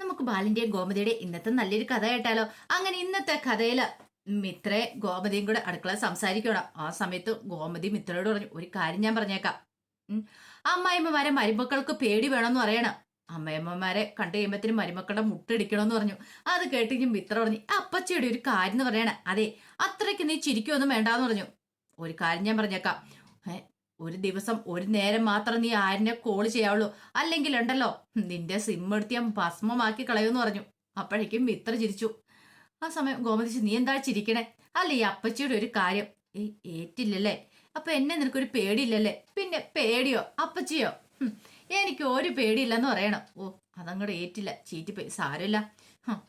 നമുക്ക് ബാലിന്റെയും ഗോമതിയുടെ ഇന്നത്തെ നല്ലൊരു കഥ കേട്ടാലോ? അങ്ങനെ ഇന്നത്തെ കഥയിൽ മിത്രേ ഗോമതിയും കൂടെ അടുക്കള സംസാരിക്കണം ആ സമയത്ത് ഗോമതി മിത്രയോട് പറഞ്ഞു ഒരു കാര്യം ഞാൻ പറഞ്ഞേക്കാം. അമ്മായിമ്മമാരെ മരുമക്കൾക്ക് പേടി വേണമെന്ന് പറയണം. അമ്മയമ്മമാരെ കണ്ടു കഴിയുമ്പത്തിന് മരുമക്കളുടെ മുട്ടടിക്കണമെന്ന് പറഞ്ഞു. അത് കേട്ട് ഞാൻ മിത്ര പറഞ്ഞു അപ്പച്ചയുടെ ഒരു കാര്യം എന്ന് പറയണേ. അതെ അത്രയ്ക്ക് നീ ചിരിക്കുമൊന്നും വേണ്ടാന്ന് പറഞ്ഞു. ഒരു കാര്യം ഞാൻ പറഞ്ഞേക്കാം. ഒരു ദിവസം ഒരു നേരം മാത്രം നീ ആരിനെ കോൾ ചെയ്യാവുള്ളൂ. അല്ലെങ്കിൽ ഉണ്ടല്ലോ നിന്റെ സിം എടുത്ത് ഞാൻ ഭസ്മമാക്കി കളയുമെന്ന് പറഞ്ഞു. അപ്പോഴേക്കും മിത്ര ചിരിച്ചു. ആ സമയം ഗോമതിച്ച് നീ എന്താ ചിരിക്കണേ? അല്ല ഈ അപ്പച്ചിയുടെ ഒരു കാര്യം. ഏ ഏറ്റില്ലല്ലേ? അപ്പൊ എന്നെ നിനക്കൊരു പേടിയില്ലല്ലേ? പിന്നെ പേടിയോ? അപ്പച്ചിയോ? എനിക്ക് ഒരു പേടിയില്ലെന്ന് പറയണം. ഓ അതങ്ങോട്ട് ഏറ്റില്ല. ചീറ്റിപ്പോയി സാരമില്ല.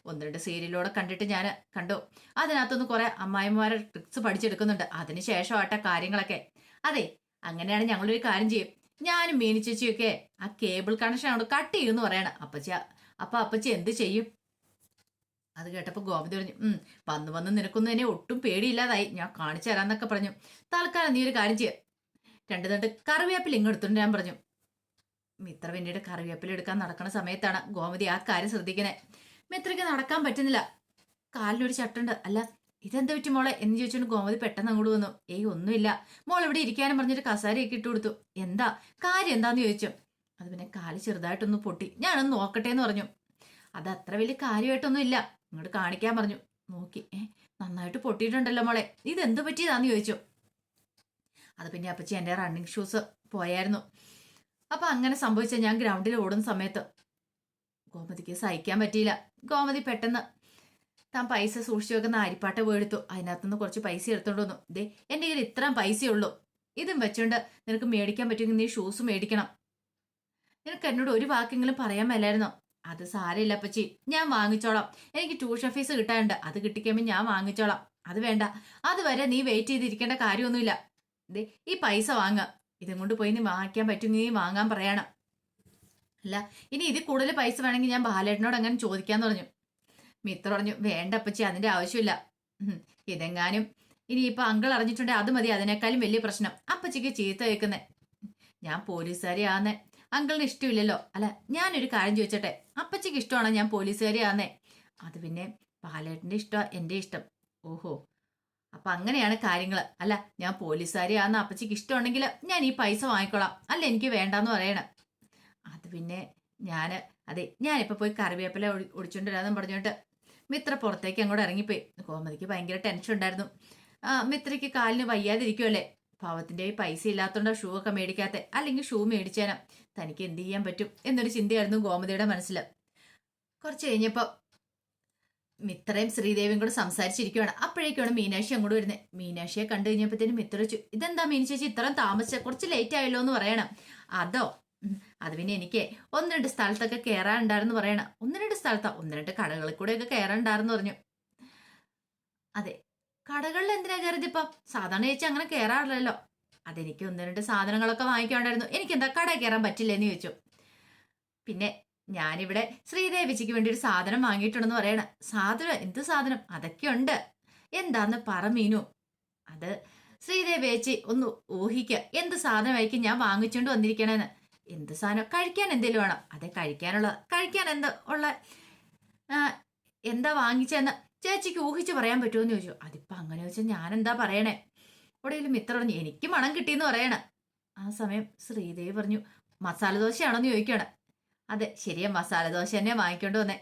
ഒന്ന് രണ്ട് സീരിയലൂടെ കണ്ടിട്ട് ഞാൻ കണ്ടു. അതിനകത്തൊന്ന് കുറെ അമ്മായിമാരെ ട്രിക്സ് പഠിച്ചെടുക്കുന്നുണ്ട്. അതിനുശേഷം ആട്ടെ കാര്യങ്ങളൊക്കെ. അതെ അങ്ങനെയാണ് ഞങ്ങളൊരു കാര്യം ചെയ്യും. ഞാനും മീനി ചേച്ചിയൊക്കെ ആ കേബിൾ കണക്ഷൻ അവിടെ കട്ട് ചെയ്യുമെന്ന് പറയണം. അപ്പച്ചി അപ്പൊ അപ്പച്ചി എന്ത് ചെയ്യും? അത് കേട്ടപ്പോൾ ഗോവിന്ദ് പറഞ്ഞു ഉം വന്ന് വന്ന് നിനക്കൊന്നും എന്നെ ഒട്ടും പേടിയില്ലാതായി. ഞാൻ കാണിച്ചു തരാന്നൊക്കെ പറഞ്ഞു. തൽക്കാലം നീ ഒരു കാര്യം ചെയ്യ. രണ്ടു തണ്ട് കറിവേപ്പില ഇങ്ങെടുത്തുണ്ട് ഞാൻ പറഞ്ഞു. മിത്ര പിന്നീട് കറിവേപ്പില എടുക്കാൻ നടക്കുന്ന സമയത്താണ് ഗോമതി ആ കാര്യം ശ്രദ്ധിക്കണേ. മിത്രയ്ക്ക് നടക്കാൻ പറ്റുന്നില്ല. കാലിനൊരു ചട്ടുണ്ട്. അല്ല ഇതെന്താ പറ്റി മോളെ? എന്ന് ചോദിച്ചുകൊണ്ട് ഗോമതി പെട്ടെന്ന് അങ്ങോട്ട് വന്നു. ഏയ് ഒന്നുമില്ല. മോൾ ഇവിടെ ഇരിക്കാനും പറഞ്ഞിട്ട് കസാരയൊക്കെ ഇട്ട് കൊടുത്തു. എന്താ? കാര്യം എന്താന്ന് ചോദിച്ചു. അത് പിന്നെ കാൽ ചെറുതായിട്ടൊന്ന് പൊട്ടി. ഞാനൊന്ന് നോക്കട്ടെ എന്ന് പറഞ്ഞു. അത് അത്ര വലിയ കാര്യമായിട്ടൊന്നും ഇല്ല ഇങ്ങോട്ട് കാണിക്കാൻ പറഞ്ഞു. നോക്കി. ഏ നന്നായിട്ട് പൊട്ടിയിട്ടുണ്ടല്ലോ മോളെ. ഇത് ഇതെന്ത് പറ്റിയതാന്ന് ചോദിച്ചു. അത് പിന്നെ അപ്പച്ചി എന്റെ റണ്ണിങ് ഷൂസ് പോയായിരുന്നു. അപ്പൊ അങ്ങനെ സംഭവിച്ച ഞാൻ ഗ്രൗണ്ടിൽ ഓടുന്ന സമയത്ത് ഗോമതിക്ക് സഹിക്കാൻ പറ്റിയില്ല. ഗോമതി പെട്ടെന്ന് താൻ പൈസ സൂക്ഷിച്ചു വെക്കുന്ന അരിപ്പാട്ട പോയെടുത്തു അതിനകത്തുനിന്ന് കുറച്ച് പൈസ എടുത്തോണ്ട് വന്നു. ദേ എന്റെ കയ്യിൽ ഇത്രയും പൈസയുള്ളൂ. ഇതും വെച്ചോണ്ട് നിനക്ക് മേടിക്കാൻ പറ്റുമെങ്കിൽ നീ ഷൂസ് മേടിക്കണം. നിനക്ക് എന്നോട് ഒരു വാക്കെങ്കിലും പറയാൻ മേലായിരുന്നോ? അത് സാരമില്ല അപ്പച്ചി. ഞാൻ വാങ്ങിച്ചോളാം. എനിക്ക് ട്യൂഷൻ ഫീസ് കിട്ടാനുണ്ട്. അത് കിട്ടിക്കുമ്പോൾ ഞാൻ വാങ്ങിച്ചോളാം. അത് വേണ്ട. അതുവരെ നീ വെയിറ്റ് ചെയ്തിരിക്കേണ്ട കാര്യമൊന്നുമില്ല. ദേ ഈ പൈസ വാങ്ങ. ഇതും കൊണ്ട് പോയി നീ വാങ്ങിക്കാൻ പറ്റുമെങ്കിൽ നീ വാങ്ങാൻ പറയണം. അല്ല ഇനി ഇതിൽ കൂടുതൽ പൈസ വേണമെങ്കിൽ ഞാൻ ബാലേട്ടനോട് അങ്ങനെ ചോദിക്കാൻ പറഞ്ഞു. മിത്ര പറഞ്ഞു വേണ്ട അപ്പച്ചി അതിന്റെ ആവശ്യമില്ല. ഇതെങ്ങാനും ഇനിയിപ്പോ അങ്കിൾ അറിഞ്ഞിട്ടുണ്ടെങ്കിൽ അത് മതി അതിനേക്കാളും വലിയ പ്രശ്നം. അപ്പച്ചിക്ക് ചീത്ത കേൾക്കുന്നേ. ഞാൻ പോലീസുകാരി ആന്നേ അങ്കിളിന് ഇഷ്ടമില്ലല്ലോ. അല്ല ഞാനൊരു കാര്യം ചോദിച്ചട്ടെ. അപ്പച്ചിക്ക് ഇഷ്ടമാണോ ഞാൻ പോലീസുകാരി ആന്നേ അത് പിന്നെ പാലേട്ടന്റെ ഇഷ്ടമാണ് എന്റെ ഇഷ്ടം. ഓഹോ. അപ്പൊ അങ്ങനെയാണ് കാര്യങ്ങൾ അല്ല ഞാൻ പോലീസുകാരി ആന്ന് അപ്പച്ചിക്ക് ഇഷ്ടമുണ്ടെങ്കിൽ ഞാൻ ഈ പൈസ വാങ്ങിക്കോളാം. അല്ല എനിക്ക് വേണ്ടാന്ന് പറയണം. അത് പിന്നെ ഞാൻ അതെ ഞാനിപ്പോ പോയി കറിവേപ്പില ഒടി- ഒടിച്ചോണ്ട് വരാമെന്ന് പറഞ്ഞോണ്ട് മിത്ര പുറത്തേക്ക് അങ്ങോട്ട് ഇറങ്ങിപ്പോയി. കോമതിക്ക് ഭയങ്കര ടെൻഷൻ ഉണ്ടായിരുന്നു. മിത്രയ്ക്ക് കാലിന് വയ്യാതിരിക്കുമല്ലേ പാവത്തിന്റെ ഈ പൈസ ഇല്ലാത്തോണ്ടാ ഷൂ ഒക്കെ മേടിക്കാത്ത. അല്ലെങ്കിൽ ഷൂ മേടിച്ചേനാ. തനിക്ക് എന്ത് ചെയ്യാൻ പറ്റും എന്നൊരു ചിന്തയായിരുന്നു ഗോമതിയുടെ മനസ്സിൽ കുറച്ച് കഴിഞ്ഞപ്പോൾ മിത്രയും ശ്രീദേവിയും കൂടെ സംസാരിച്ചിരിക്കുകയാണ് അപ്പോഴേക്കാണ് മീനാക്ഷി അങ്ങോട്ട് വരുന്നത് മീനാക്ഷിയെ കണ്ടു കഴിഞ്ഞപ്പോഴത്തേനും മിത്ര വെച്ചു ഇതെന്താ മീനാക്ഷി ഇത്രയും താമസിച്ച കുറച്ച് ലേറ്റ് ആയല്ലോ എന്ന് പറയണം. അതോ അത് പിന്നെ എനിക്ക് ഒന്ന് രണ്ട് സ്ഥലത്തൊക്കെ കയറാനുണ്ടായിരുന്നു പറയണം. ഒന്ന് രണ്ട് സ്ഥലത്താ. ഒന്ന് രണ്ട് കടകളിൽ കൂടെ ഒക്കെ കയറാനുണ്ടായിരുന്നു പറഞ്ഞു. അതെ. കടകളിൽ എന്തിനാ കയറിയത് ഇപ്പം? സാധാരണ ചേച്ചി അങ്ങനെ കയറാറില്ലല്ലോ അതെനിക്ക് ഒന്ന് രണ്ട് സാധനങ്ങളൊക്കെ വാങ്ങിക്കാണ്ടായിരുന്നു എനിക്ക് എന്താ കടയിൽ കയറാൻ പറ്റില്ലെന്ന് ചോദിച്ചു. പിന്നെ ഞാനിവിടെ ശ്രീദേവിജിക്ക് വേണ്ടി ഒരു സാധനം വാങ്ങിയിട്ടുണ്ടെന്ന് പറയണ. സാധനം? എന്ത് സാധനം? അതൊക്കെ ഉണ്ട്. എന്താന്ന് പറ മീനു. അത് ശ്രീദേവി ചേച്ചി ഒന്ന് ഊഹിക്ക. എന്ത് സാധനമായിരിക്കും ഞാൻ വാങ്ങിച്ചുകൊണ്ട് വന്നിരിക്കണേന്ന്. എന്ത് സാധനം കഴിക്കാൻ എന്തേലും വേണം. അതെ കഴിക്കാനുള്ള കഴിക്കാൻ എന്താ ഉള്ള എന്താ വാങ്ങിച്ചെന്ന് ചേച്ചിക്ക് ഊഹിച്ച് പറയാൻ പറ്റുമോ എന്ന് ചോദിച്ചു. അതിപ്പോ അങ്ങനെ വെച്ചാൽ ഞാൻ എന്താ പറയണേ? എവിടെയെങ്കിലും ഇത്ര പറഞ്ഞു എനിക്ക് മണം കിട്ടിയെന്ന് പറയണ. ആ സമയം ശ്രീദേവി പറഞ്ഞു മസാല ദോശയാണോന്ന് ചോദിക്കണം. അതെ ശരിയാ മസാല ദോശ തന്നെ വാങ്ങിക്കൊണ്ട് വന്നേ.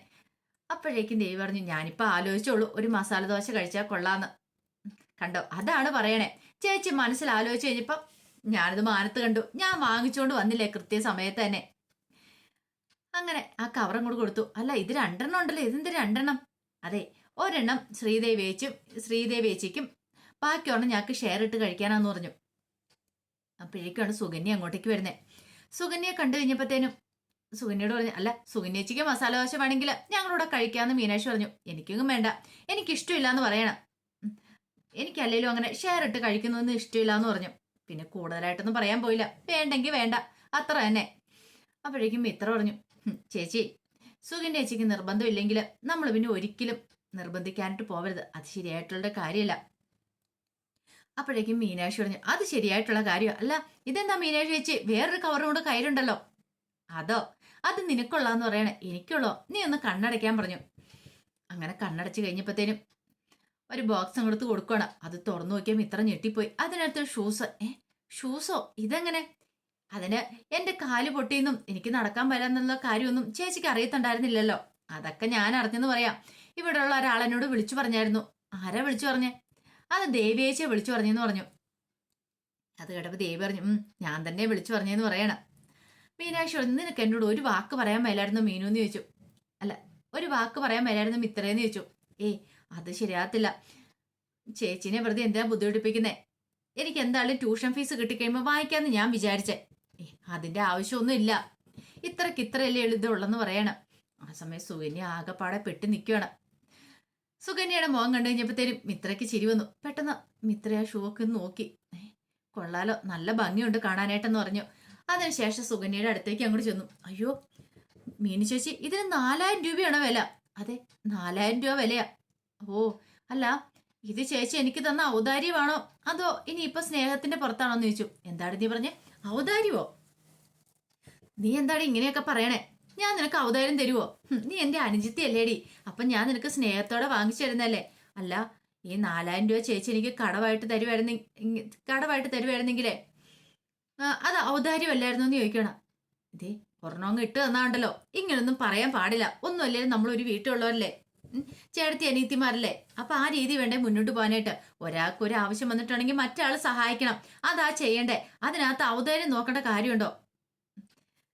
അപ്പോഴേക്കും ദേവി പറഞ്ഞു ഞാനിപ്പോ ആലോചിച്ചോളൂ ഒരു മസാല ദോശ കഴിച്ചാൽ കൊള്ളാന്ന്. കണ്ടോ അതാണ് പറയണേ. ചേച്ചി മനസ്സിൽ ആലോചിച്ച് കഴിഞ്ഞപ്പോ ഞാനിത് മാനത്ത് കണ്ടു. ഞാൻ വാങ്ങിച്ചുകൊണ്ട് വന്നില്ലേ കൃത്യസമയത്ത് തന്നെ അങ്ങനെ ആ കവർ അങ്ങോട്ട് കൊടുത്തു. അല്ല ഇത് രണ്ടെണ്ണം ഉണ്ടല്ലോ. ഇതെന്ത് രണ്ടെണ്ണം? അതെ ഒരെണ്ണം ശ്രീദേവി ചേച്ചും ശ്രീദേവി ചേച്ചിക്കും. ബാക്കിയൊരെണ്ണം ഞങ്ങൾക്ക് ഷെയർ ഇട്ട് കഴിക്കാനാന്ന് പറഞ്ഞു. അപ്പോഴേക്കാണ് സുകന്യ അങ്ങോട്ടേക്ക് വരുന്നത് സുകന്യയെ കണ്ടു കഴിഞ്ഞപ്പോഴത്തേനും സുകന്യയോട് പറഞ്ഞു അല്ല സുകന്യച്ചിക്ക് മസാല ദോശ വേണമെങ്കിൽ ഞങ്ങളോട് കഴിക്കാമെന്ന് മീനാക്ഷി പറഞ്ഞു. എനിക്കൊന്നും വേണ്ട. എനിക്കിഷ്ടമില്ല എന്ന് പറയണം. എനിക്കല്ലേലും അങ്ങനെ ഷെയർ ഇട്ട് കഴിക്കുന്നതൊന്നും ഇഷ്ടമില്ല എന്ന് പറഞ്ഞു. പിന്നെ കൂടുതലായിട്ടൊന്നും പറയാൻ പോയില്ല. വേണ്ടെങ്കിൽ വേണ്ട. അത്ര തന്നെ. അപ്പോഴേക്കും മിത്ര പറഞ്ഞു ചേച്ചി സുഖിന്റെ ചേച്ചിക്ക് നിർബന്ധമില്ലെങ്കിൽ നമ്മൾ പിന്നെ ഒരിക്കലും നിർബന്ധിക്കാനായിട്ട് പോവരുത്. അത് ശരിയായിട്ടുള്ള കാര്യമല്ല അപ്പോഴേക്കും മീനാക്ഷി പറഞ്ഞു അത് ശരിയായിട്ടുള്ള കാര്യം അല്ല ഇതെന്താ മീനാക്ഷി ചേച്ചി? വേറൊരു കവറും കൂടെ കയ്യിലുണ്ടല്ലോ. അതോ? അത് നിനക്കുള്ളാന്ന് പറയണേ. എനിക്കുള്ളോ? നീ ഒന്ന് കണ്ണടയ്ക്കാൻ പറഞ്ഞു. അങ്ങനെ കണ്ണടച്ച് കഴിഞ്ഞപ്പോഴത്തേനും ഒരു ബോക്സ് അങ്ങോട്ട് കൊടുക്കണം അത് തുറന്നു നോക്കിയാൽ മിത്രം ഞെട്ടിപ്പോയി. അതിനകത്ത് ഷൂസ് ഏ? ഷൂസോ ഇതെങ്ങനെ? അതിന് എന്റെ കാൽ പൊട്ടിയെന്നും എനിക്ക് നടക്കാൻ വരാന്നുള്ള കാര്യമൊന്നും ചേച്ചിക്ക് അറിയത്തുണ്ടായിരുന്നില്ലല്ലോ. അതൊക്കെ ഞാൻ അറിഞ്ഞെന്ന് പറയാം. ഇവിടെയുള്ള ഒരാൾ എന്നോട് വിളിച്ചു പറഞ്ഞായിരുന്നു. ആരാ വിളിച്ചു പറഞ്ഞേ? അത് ദേവിയേച്ചിയെ വിളിച്ചു പറഞ്ഞെന്ന് പറഞ്ഞു. അത് കേട്ടപ്പോൾ ദേവി പറഞ്ഞു ഞാൻ തന്നെ വിളിച്ചു പറഞ്ഞെന്ന് പറയണം. മീനാക്ഷി പറഞ്ഞു, നിനക്ക് എന്നോട് ഒരു വാക്ക് പറയാൻ മേലായിരുന്നു മീനു എന്ന് ചോദിച്ചു. അല്ല ഒരു വാക്ക് പറയാൻ മേലായിരുന്നു മിത്രയെന്ന് ചോദിച്ചു. ഏയ് അത് ശരിയാത്തില്ല ചേച്ചിനെ വെറുതെ എന്തിനാ ബുദ്ധിമുട്ടിപ്പിക്കുന്നേ? എനിക്ക് എന്തായാലും ട്യൂഷൻ ഫീസ് കിട്ടിക്കഴിയുമ്പോൾ വായിക്കാമെന്ന് ഞാൻ വിചാരിച്ചേ. അതിന്റെ ആവശ്യമൊന്നും ഇല്ല ഇത്രക്ക് ഇത്രയല്ലേ എഴുതുള്ളെന്ന് പറയണം. ആ സമയം സുകന്യ ആകെപ്പാടെ പെട്ടി നിൽക്കുകയാണ് സുകന്യയുടെ മുഖം കണ്ടു കഴിഞ്ഞപ്പോഴത്തേനും മിത്രയ്ക്ക് ചിരി വന്നു. പെട്ടെന്ന് മിത്ര ആ ഷൂ ഒക്കെ ഒന്ന് നോക്കി. കൊള്ളാലോ നല്ല ഭംഗിയുണ്ട് കാണാനായിട്ടെന്ന് പറഞ്ഞു. അതിനുശേഷം സുകന്യയുടെ അടുത്തേക്ക് അങ്ങോട്ട് ചെന്നു. അയ്യോ മീനു ചേച്ചി ഇതിന് നാലായിരം രൂപയാണോ വില? അതെ നാലായിരം രൂപ വിലയാ. ഓ അല്ല ഇത് ചേച്ചി എനിക്ക് തന്ന ഔദാര്യമാണോ? അതോ ഇനി ഇപ്പൊ സ്നേഹത്തിന്റെ പുറത്താണോ എന്ന് ചോദിച്ചു. എന്താണ് നീ പറഞ്ഞേ? ഔദാര്യമോ? നീ എന്താണ് ഇങ്ങനെയൊക്കെ പറയണേ? ഞാൻ നിനക്ക് ഔദാര്യം തരുവോ? നീ എന്റെ അനുജിത്തി അല്ലേടി. അപ്പൊ ഞാൻ നിനക്ക് സ്നേഹത്തോടെ വാങ്ങിച്ചു തരുന്നല്ലേ അല്ല ഈ നാലായിരം രൂപ ചേച്ചി എനിക്ക് കടവായിട്ട് തരുവായിരുന്നെ കടവായിട്ട് തരുവായിരുന്നെങ്കിലേ. അത് ഔദാര്യമല്ലായിരുന്നു എന്ന് ചോദിക്കണം. ഇതേ ഒരെണ്ണം ഇട്ട് തന്നാണ്ടല്ലോ ഇങ്ങനൊന്നും പറയാൻ പാടില്ല. ഒന്നുമല്ലേ നമ്മൾ ഒരു വീട്ടിലുള്ളവരല്ലേ? ചേട്ടത്തി അനിയത്തിമാരല്ലേ? അപ്പൊ ആ രീതി വേണ്ടേ മുന്നോട്ട് പോകാനായിട്ട്. ഒരാൾക്ക് ഒരു ആവശ്യം വന്നിട്ടുണ്ടെങ്കിൽ മറ്റാൾ സഹായിക്കണം. അതാ ചെയ്യണ്ടേ. അതിനകത്ത് ഔദാര്യം നോക്കേണ്ട കാര്യമുണ്ടോ?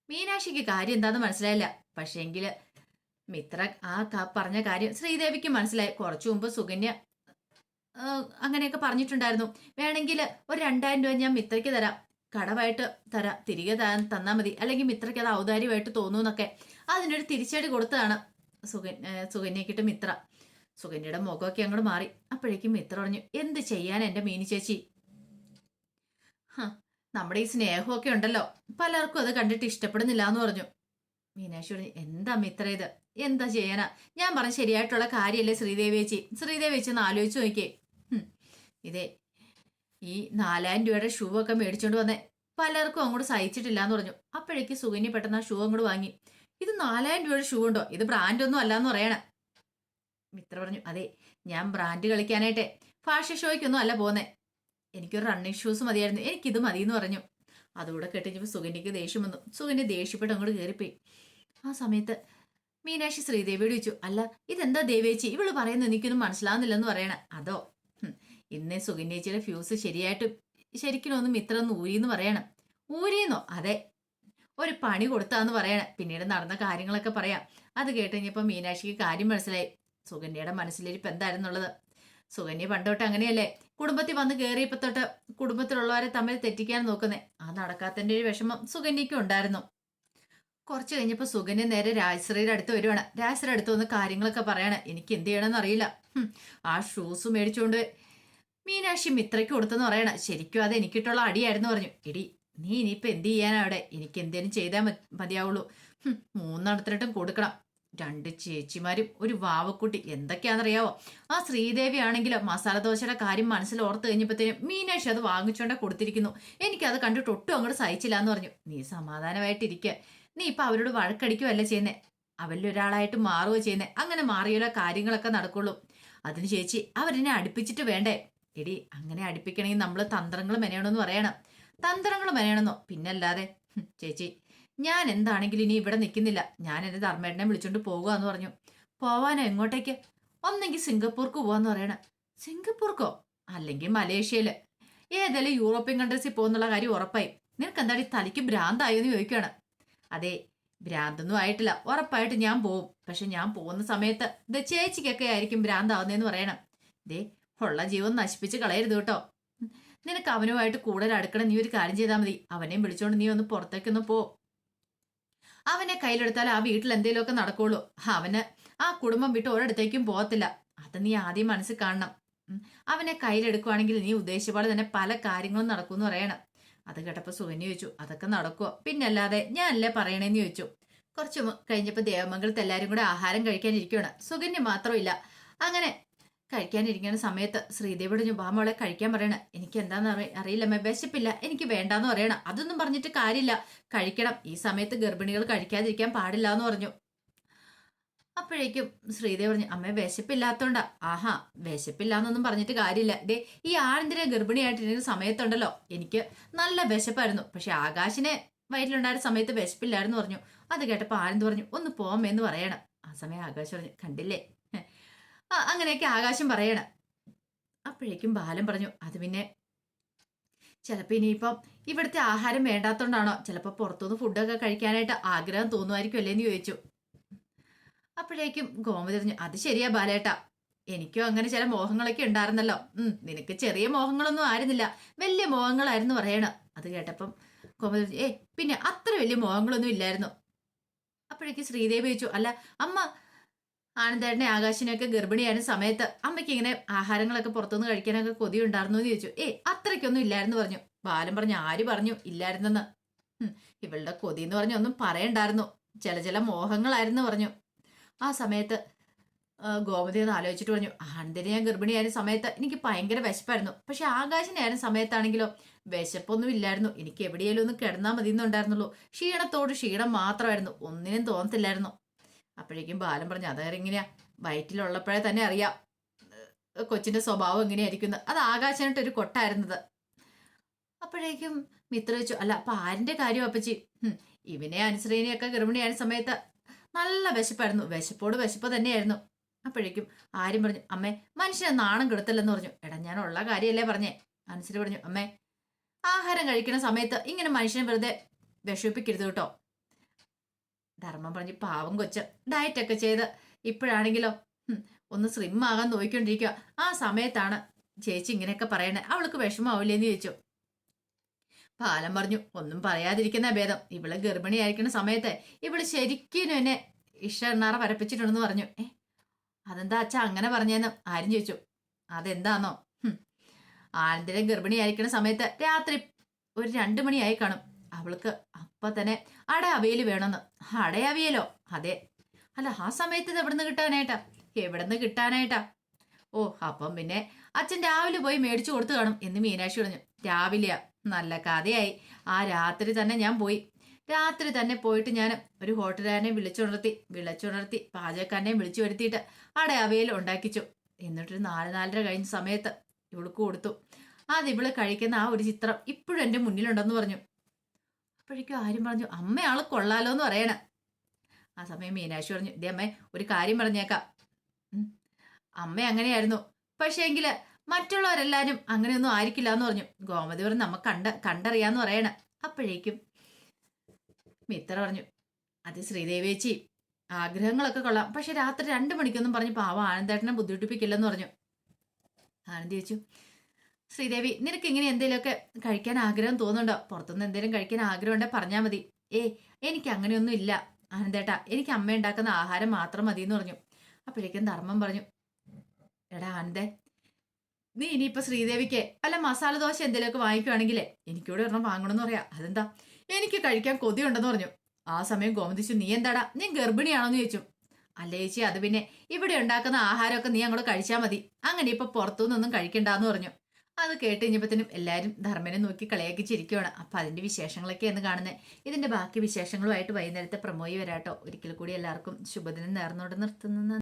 മീനാക്ഷിക്ക് കാര്യം എന്താന്ന് മനസ്സിലായില്ല. പക്ഷേങ്കിൽ മിത്ര ആ പറഞ്ഞ കാര്യം ശ്രീദേവിക്ക് മനസ്സിലായി. കുറച്ചു മുമ്പ് സുകന്യ അങ്ങനെയൊക്കെ പറഞ്ഞിട്ടുണ്ടായിരുന്നു. വേണമെങ്കിൽ ഒരു രണ്ടായിരം രൂപ ഞാൻ മിത്രയ്ക്ക് തരാം. കടവായിട്ട് തരാം. തിരികെ തന്നാൽ മതി. അല്ലെങ്കിൽ മിത്രയ്ക്ക് അത് ഔദാര്യമായിട്ട് തോന്നൂന്നൊക്കെ. അതിനൊരു തിരിച്ചടി കൊടുത്തതാണ്. സുകൻ സുകന്യക്കിട്ട് മിത്ര. സുകന്യയുടെ മുഖമൊക്കെ അങ്ങോട്ട് മാറി. അപ്പോഴേക്കും മിത്ര പറഞ്ഞു എന്ത് ചെയ്യാൻ എന്റെ മീനി ചേച്ചി? നമ്മുടെ ഈ സ്നേഹമൊക്കെ ഉണ്ടല്ലോ. പലർക്കും അത് കണ്ടിട്ട് ഇഷ്ടപ്പെടുന്നില്ല എന്ന് പറഞ്ഞു. മീനാക്ഷി പറഞ്ഞു എന്താ മിത്ര ഇത്? എന്താ ചെയ്യാനാ? ഞാൻ പറഞ്ഞ ശരിയായിട്ടുള്ള കാര്യമല്ലേ ശ്രീദേവി ചേച്ചി. ശ്രീദേവി ചേച്ചി ഒന്ന് ആലോചിച്ച് നോക്കിയേ. ഇതേ ഈ നാലായിരം രൂപയുടെ ഷൂ ഒക്കെ മേടിച്ചുകൊണ്ട് വന്നേ. പലർക്കും അങ്ങോട്ട് സഹിച്ചിട്ടില്ല എന്ന് പറഞ്ഞു. അപ്പോഴേക്ക് സുഗന്യ പെട്ടെന്ന് ആ ഷൂ അങ്ങോട്ട് വാങ്ങി. ഇത് നാലായിരം രൂപയുടെ ഷൂ ഉണ്ടോ? ഇത് ബ്രാൻഡ് ഒന്നും അല്ലാന്ന് പറയണേ. മിത്ര പറഞ്ഞു അതെ ഞാൻ ബ്രാൻഡ് കളിക്കാനായിട്ടെ ഫാഷൻ ഷോയ്ക്കൊന്നും അല്ല പോന്നേ. എനിക്കൊരു റണ്ണിങ് ഷൂസ് മതിയായിരുന്നു. എനിക്കിത് മതി എന്ന് പറഞ്ഞു. അതുകൂടെ കെട്ടിച്ചപ്പോൾ സുഗന്യക്ക് ദേഷ്യം വന്നു. സുഗന്യ ദേഷ്യപ്പെട്ട് അങ്ങോട്ട് കയറിപ്പോയി ആ സമയത്ത് മീനാക്ഷി ശ്രീദേവിയോട് ചോദിച്ചു അല്ല ഇതെന്താ ദേവേച്ചി ഇവൾ പറയുന്നത് എനിക്കൊന്നും മനസ്സിലാവുന്നില്ലെന്ന് പറയണേ. അതോ? ഇന്ന് സുഗന്യേച്ചിയുടെ ഫ്യൂസ് ശരിയായിട്ട് ശരിക്കും ഒന്ന് മിത്ര ഒന്ന് ഊരിയെന്ന് പറയണം. ഊരിയെന്നോ അതെ ഒരു പണി കൊടുത്താന്ന് പറയണേ. പിന്നീട് നടന്ന കാര്യങ്ങളൊക്കെ പറയാം. അത് കേട്ട് കഴിഞ്ഞപ്പോൾ മീനാക്ഷിക്ക് കാര്യം മനസ്സിലായി. സുകന്യയുടെ മനസ്സിലിരിപ്പ് എന്തായിരുന്നുള്ളത്? സുകന്യ പണ്ടോട്ട് അങ്ങനെയല്ലേ? കുടുംബത്തിൽ വന്ന് കയറിയപ്പോ തൊട്ട് കുടുംബത്തിലുള്ളവരെ തമ്മിൽ തെറ്റിക്കാൻ നോക്കുന്നേ. ആ നടക്കാത്തന്റെ ഒരു വിഷമം സുകന്യയ്ക്കും ഉണ്ടായിരുന്നു. കുറച്ച് കഴിഞ്ഞപ്പോൾ സുകന്യ നേരെ രാജശ്രീയുടെ അടുത്ത് വരുവാണ്. രാജശ്രീയുടെ അടുത്ത് വന്ന് കാര്യങ്ങളൊക്കെ പറയണേ. എനിക്ക് എന്ത് ചെയ്യണമെന്ന് അറിയില്ല. ആ ഷൂസ് മേടിച്ചുകൊണ്ട് മീനാക്ഷി മിത്രയ്ക്ക് കൊടുത്തെന്ന് പറയണ. ശരിക്കും അത് എനിക്കിട്ടുള്ള അടിയായിരുന്നു പറഞ്ഞു. എടി നീ ഇനിയിപ്പോ എന്ത് ചെയ്യാനാ അവിടെ? എനിക്ക് എന്തേലും ചെയ്താൽ മതിയാവുള്ളൂ. മൂന്നെണ്ണത്തിനിട്ടും കൊടുക്കണം. രണ്ട് ചേച്ചിമാരും ഒരു വാവക്കുട്ടി. എന്തൊക്കെയാണെന്നറിയാവോ? ആ ശ്രീദേവി ആണെങ്കിലും മസാല ദോശയുടെ കാര്യം മനസ്സിൽ ഓർത്ത് കഴിഞ്ഞപ്പോഴത്തേനും മീനാക്ഷി അത് വാങ്ങിച്ചോണ്ട കൊടുത്തിരിക്കുന്നു. എനിക്കത് കണ്ടിട്ട് ഒട്ടും അങ്ങോട്ട് സഹിച്ചില്ല എന്ന് പറഞ്ഞു. നീ സമാധാനമായിട്ടിരിക്കുക നീ ഇപ്പൊ അവരോട് വഴക്കടിക്കുകയല്ല ചെയ്യുന്നേ. അവരിൽ ഒരാളായിട്ട് മാറുകയോ ചെയ്യുന്നേ. അങ്ങനെ മാറിയാലോ കാര്യങ്ങളൊക്കെ നടക്കുള്ളൂ. അതിന് ചേച്ചി അവരെന്നെ അടുപ്പിച്ചിട്ട് വേണ്ടേ? എടി അങ്ങനെ അടുപ്പിക്കണമെങ്കിൽ നമ്മൾ തന്ത്രങ്ങൾ മെനയണമെന്ന് പറയണം. തന്ത്രങ്ങൾ മെനയണമെന്നോ പിന്നല്ലാതെ ചേച്ചി ഞാൻ എന്താണെങ്കിലും ഇനി ഇവിടെ നിൽക്കുന്നില്ല. ഞാൻ എന്റെ ധർമ്മേട്ടനെ വിളിച്ചോണ്ട് പോകുക എന്ന് പറഞ്ഞു. പോവാനോ എങ്ങോട്ടേക്ക്? ഒന്നെങ്കിൽ സിംഗപ്പൂർക്ക് പോവാന്ന് പറയണ. സിംഗപ്പൂർക്കോ? അല്ലെങ്കിൽ മലേഷ്യയിൽ. ഏതായാലും യൂറോപ്യൻ കൺട്രീസിൽ പോകുന്നുള്ള കാര്യം ഉറപ്പായി. നിനക്ക് എന്താടി തലയ്ക്ക് ഭ്രാന്തായോ എന്ന് ചോദിക്കുകയാണ് അതെ ഭ്രാന്തൊന്നും ആയിട്ടില്ല. ഉറപ്പായിട്ട് ഞാൻ പോവും. പക്ഷെ ഞാൻ പോകുന്ന സമയത്ത് ഇത് ചേച്ചിക്കൊക്കെ ആയിരിക്കും ഭ്രാന്താവുന്നതെന്ന് പറയണം. ദേ ഉള്ള ജീവൻ നശിപ്പിച്ച് കളയരുത് കേട്ടോ. നിനക്ക് അവനുമായിട്ട് കൂടുതൽ അടുക്കണം നീ ഒരു കാര്യം ചെയ്താൽ മതി. അവനെ വിളിച്ചോണ്ട് നീ ഒന്ന് പുറത്തേക്കൊന്ന് പോ. അവനെ കയ്യിലെടുത്താൽ ആ വീട്ടിൽ എന്തെങ്കിലുമൊക്കെ നടക്കുള്ളൂ. അവന് ആ കുടുംബം വിട്ട് ഒരിടത്തേക്കും പോകത്തില്ല. അത് നീ ആദ്യം മനസ്സിൽ കാണണം. അവനെ കയ്യിലെടുക്കുവാണെങ്കിൽ നീ ഉദ്ദേശിച്ച പോലെ തന്നെ പല കാര്യങ്ങളും നടക്കുമെന്ന് പറയണം. അത് കേട്ടപ്പോ സുകന്യ ചോദിച്ചു അതൊക്കെ നടക്കുവോ? പിന്നല്ലാതെ ഞാൻ അല്ലേ പറയണേന്ന് ചോദിച്ചു. കുറച്ച് കഴിഞ്ഞപ്പോൾ കഴിഞ്ഞപ്പോ ദേവമംഗലത്ത് എല്ലാരും കൂടെ ആഹാരം കഴിക്കാനിരിക്കുകയാണ് സുകന്യ മാത്രമില്ല. അങ്ങനെ കഴിക്കാനിരിക്കുന്ന സമയത്ത് ശ്രീദേവിയുടെ ഞാൻ മോളെ കഴിക്കാൻ പറയണ. എനിക്ക് എന്താന്ന് അറി അറിയില്ലമ്മേ വിശപ്പില്ല. എനിക്ക് വേണ്ടാന്ന് പറയണം. അതൊന്നും പറഞ്ഞിട്ട് കാര്യമില്ല. കഴിക്കണം. ഈ സമയത്ത് ഗർഭിണികൾ കഴിക്കാതിരിക്കാൻ പാടില്ല എന്ന് പറഞ്ഞു. അപ്പോഴേക്കും ശ്രീദേവ് പറഞ്ഞു അമ്മ വിശപ്പില്ലാത്തോണ്ടാ. ആഹാ വിശപ്പില്ല എന്നൊന്നും പറഞ്ഞിട്ട് കാര്യമില്ല. ദേ ഈ ആനന്ദിനെ ഗർഭിണിയായിട്ടിരുന്ന സമയത്തുണ്ടല്ലോ. എനിക്ക് നല്ല വിശപ്പായിരുന്നു. പക്ഷെ ആകാശിനെ വയറ്റിലുണ്ടായ സമയത്ത് വിശപ്പില്ലായിരുന്നു പറഞ്ഞു. അത് കേട്ടപ്പോൾ ആനന്ദ് പറഞ്ഞു ഒന്ന് പോമേന്ന് പറയണം. ആ സമയം ആകാശ് പറഞ്ഞു കണ്ടില്ലേ? അങ്ങനെയൊക്കെ ആകാശം പറയണം. അപ്പോഴേക്കും ബാലൻ പറഞ്ഞു അത് പിന്നെ ചിലപ്പോൾ ഇനിയിപ്പം ഇവിടുത്തെ ആഹാരം വേണ്ടാത്തോണ്ടാണോ? ചിലപ്പോൾ പുറത്തുനിന്ന് ഫുഡൊക്കെ കഴിക്കാനായിട്ട് ആഗ്രഹം തോന്നുമായിരിക്കും അല്ലേന്ന് ചോദിച്ചു. അപ്പോഴേക്കും ഗോമതി പറഞ്ഞു അത് ശരിയാ ബാലേട്ടാ. എനിക്കും അങ്ങനെ ചില മോഹങ്ങളൊക്കെ ഉണ്ടായിരുന്നല്ലോ. ഉം നിനക്ക് ചെറിയ മോഹങ്ങളൊന്നും ആയിരുന്നില്ല. വലിയ മോഹങ്ങളായിരുന്നു പറയണ. അത് കേട്ടപ്പം ഗോമതി പറഞ്ഞു ഏ പിന്നെ അത്ര വലിയ മോഹങ്ങളൊന്നും ഇല്ലായിരുന്നു. അപ്പോഴേക്കും ശ്രീദേവി ചോദിച്ചു അല്ല അമ്മ ആനന്ദേട്ടനെ ആകാശിനെയൊക്കെ ഗർഭിണിയായിരുന്ന സമയത്ത് അമ്മയ്ക്ക് ഇങ്ങനെ ആഹാരങ്ങളൊക്കെ പുറത്തുനിന്ന് കഴിക്കാനൊക്കെ കൊതി ഉണ്ടായിരുന്നു എന്ന് ചോദിച്ചു. ഏ അത്രയ്ക്കൊന്നും ഇല്ലായിരുന്നു പറഞ്ഞു. ബാലൻ പറഞ്ഞു ആര് പറഞ്ഞു ഇല്ലായിരുന്നെന്ന്? ഇവളുടെ കൊതി എന്ന് പറഞ്ഞു ഒന്നും പറയണ്ടായിരുന്നു. ചില ചില മോഹങ്ങളായിരുന്നു പറഞ്ഞു. ആ സമയത്ത് ഗോമതി ഒന്ന് ആലോചിച്ചിട്ട് പറഞ്ഞു ആനന്ദിനെ ഞാൻ ഗർഭിണിയായിരുന്ന സമയത്ത് എനിക്ക് ഭയങ്കര വിശപ്പായിരുന്നു. പക്ഷെ ആകാശിനെ ആയിരുന്ന സമയത്താണെങ്കിലോ വിശപ്പൊന്നും ഇല്ലായിരുന്നു. എനിക്ക് എവിടെയെങ്കിലും ഒന്ന് കിടന്നാൽ മതി എന്നുണ്ടായിരുന്നുള്ളൂ ക്ഷീണത്തോട് ക്ഷീണം മാത്രമായിരുന്നു. ഒന്നിനും തോന്നത്തില്ലായിരുന്നു. അപ്പോഴേക്കും ബാലൻ പറഞ്ഞു അതെങ്ങനെയാ വയറ്റിലുള്ളപ്പോഴേ തന്നെ അറിയാം. കൊച്ചിന്റെ സ്വഭാവം എങ്ങനെയായിരിക്കും അത് ആകാശനായിട്ട് ഒരു കൊട്ടായിരുന്നത്. അപ്പോഴേക്കും മിത്ര വെച്ചു അല്ല അപ്പൊ ആരിന്റെ കാര്യം അപ്പച്ചി? ഇവനെ അനുസരണയൊക്കെ ഗർഭിണിയായ സമയത്ത് നല്ല വിശപ്പായിരുന്നു. വിശപ്പോട് വിശപ്പ് തന്നെയായിരുന്നു. അപ്പോഴേക്കും ആരും പറഞ്ഞു അമ്മേ മനുഷ്യനെ നാണം കെടുത്തല്ലെന്ന് പറഞ്ഞു. എടാ ഞാൻ ഉള്ള കാര്യമല്ലേ പറഞ്ഞേ? അനുസരി പറഞ്ഞു അമ്മേ ആഹാരം കഴിക്കുന്ന സമയത്ത് ഇങ്ങനെ മനുഷ്യനെ വെറുതെ വിഷമിപ്പിക്കരുത് കേട്ടോ. ധർമ്മം പറഞ്ഞ് പാവം കൊച്ച് ഡയറ്റൊക്കെ ചെയ്ത്. ഇപ്പോഴാണെങ്കിലോ ഒന്ന് സ്ലിം ആകാൻ നോക്കിക്കൊണ്ടിരിക്കുക ആ സമയത്താണ് ചേച്ചി ഇങ്ങനെയൊക്കെ പറയണേ. അവൾക്ക് വിഷമാവില്ലേന്ന് ചോദിച്ചു. പാലം പറഞ്ഞു ഒന്നും പറയാതിരിക്കുന്ന ഭേദം. ഇവൾ ഗർഭിണിയായിരിക്കുന്ന സമയത്ത് ഇവൾ ശരിക്കും എന്നെ ഇഷ്ടണ്ണാറ വരപ്പിച്ചിട്ടുണ്ടെന്ന് പറഞ്ഞു. ഏ അതെന്താ അച്ഛാ അങ്ങനെ പറഞ്ഞെന്ന്? ആരും ചോദിച്ചു. അതെന്താന്നോ? ആനന്ദിനെ ഗർഭിണിയായിരിക്കുന്ന സമയത്ത് രാത്രി ഒരു രണ്ടു മണിയായി കാണും. അവൾക്ക് അപ്പൊ തന്നെ അട അവയിൽ വേണമെന്ന്. അട അവിയലോ അതെ. അല്ല ആ സമയത്ത് ഇത് എവിടുന്ന് കിട്ടാനായിട്ടാ? എവിടുന്ന് കിട്ടാനായിട്ടാ? ഓ അപ്പം പിന്നെ അച്ഛൻ രാവിലെ പോയി മേടിച്ചു കൊടുത്തു കാണും എന്ന് മീനാക്ഷി പറഞ്ഞു. രാവിലെയാ. നല്ല കഥയായി. ആ രാത്രി തന്നെ ഞാൻ പോയി. രാത്രി തന്നെ പോയിട്ട് ഞാൻ ഒരു ഹോട്ടലുകാരനെ വിളിച്ചുണർത്തി വിളിച്ചുണർത്തി പാചകക്കാരനെയും വിളിച്ചു വരുത്തിയിട്ട് അവിടെ അവയിൽ ഉണ്ടാക്കിച്ചു. എന്നിട്ടൊരു നാല് നാലര കഴിഞ്ഞ സമയത്ത് ഇവൾക്ക് കൊടുത്തു. അത് ഇവൾ കഴിക്കുന്ന ആ ഒരു ചിത്രം ഇപ്പോഴും എന്റെ മുന്നിലുണ്ടെന്ന് പറഞ്ഞു. അപ്പോഴേക്കും ആരും പറഞ്ഞു അമ്മ ആൾ കൊള്ളാലോ എന്ന് പറയണ. ആ സമയം മീനാക്ഷി പറഞ്ഞു ഇതേ അമ്മേ ഒരു കാര്യം പറഞ്ഞേക്കാം. അമ്മ അങ്ങനെയായിരുന്നു. പക്ഷേ എങ്കിൽ മറ്റുള്ളവരെല്ലാവരും അങ്ങനെയൊന്നും ആയിരിക്കില്ല എന്ന് പറഞ്ഞു. ഗോമതി പറഞ്ഞു നമ്മ കണ്ട കണ്ടറിയാന്ന് പറയണ. അപ്പോഴേക്കും മിത്ര പറഞ്ഞു അത് ശ്രീദേവി ചേച്ചി ആഗ്രഹങ്ങളൊക്കെ കൊള്ളാം. പക്ഷെ രാത്രി രണ്ട് മണിക്കൊന്നും പറഞ്ഞു പാവം ആനന്ദേട്ടനെ ബുദ്ധിമുട്ടിപ്പിക്കില്ലെന്ന് പറഞ്ഞു. ആനന്ദി ചേച്ചു ശ്രീദേവി നിനക്ക് ഇങ്ങനെ എന്തെങ്കിലുമൊക്കെ കഴിക്കാൻ ആഗ്രഹം തോന്നുന്നുണ്ടോ? പുറത്തുനിന്ന് എന്തെങ്കിലും കഴിക്കാൻ ആഗ്രഹം ഉണ്ടെങ്കിൽ പറഞ്ഞാൽ മതി. ഏ എനിക്ക് അങ്ങനെയൊന്നും ഇല്ല. ആനന്ദേട്ടാ എനിക്ക് അമ്മ ഉണ്ടാക്കുന്ന ആഹാരം മാത്രം മതി എന്ന് പറഞ്ഞു. അപ്പോഴേക്കും ധർമ്മം പറഞ്ഞു എടാ ആനന്ദേ നീ ഇനിയിപ്പോ ശ്രീദേവിക്ക് അല്ല മസാല ദോശ എന്തെങ്കിലുമൊക്കെ വാങ്ങിക്കുവാണെങ്കിലേ എനിക്കൂടെ ഒരെണ്ണം വാങ്ങണമെന്ന് പറയാ. അതെന്താ? എനിക്ക് കഴിക്കാൻ കൊതിയുണ്ടെന്ന് പറഞ്ഞു. ആ സമയം ഗോമതിച്ചു നീ എന്താടാ? നീ ഗർഭിണിയാണോന്ന് ചോദിച്ചു. അല്ല ചേച്ചി അത് പിന്നെ ഇവിടെ ഉണ്ടാക്കുന്ന ആഹാരമൊക്കെ നീ അങ്ങോട്ട് കഴിച്ചാൽ മതി. അങ്ങനെ ഇപ്പൊ പുറത്തുനിന്നൊന്നും കഴിക്കണ്ടെന്ന് പറഞ്ഞു. അത് കേട്ട് കഴിഞ്ഞപ്പോഴത്തേനും എല്ലാവരും ധർമ്മനെ നോക്കി കളിയാക്കി ചിരിക്കുവാണ്. അപ്പൊ അതിന്റെ വിശേഷങ്ങളൊക്കെയാണ് കാണുന്നത് ഇതിന്റെ ബാക്കി വിശേഷങ്ങളുമായിട്ട് വൈകുന്നേരത്തെ പ്രമോയി വരാട്ടോ. ഒരിക്കൽ കൂടി എല്ലാവർക്കും ശുഭദിനം നേർന്നോട് നിർത്തുന്ന.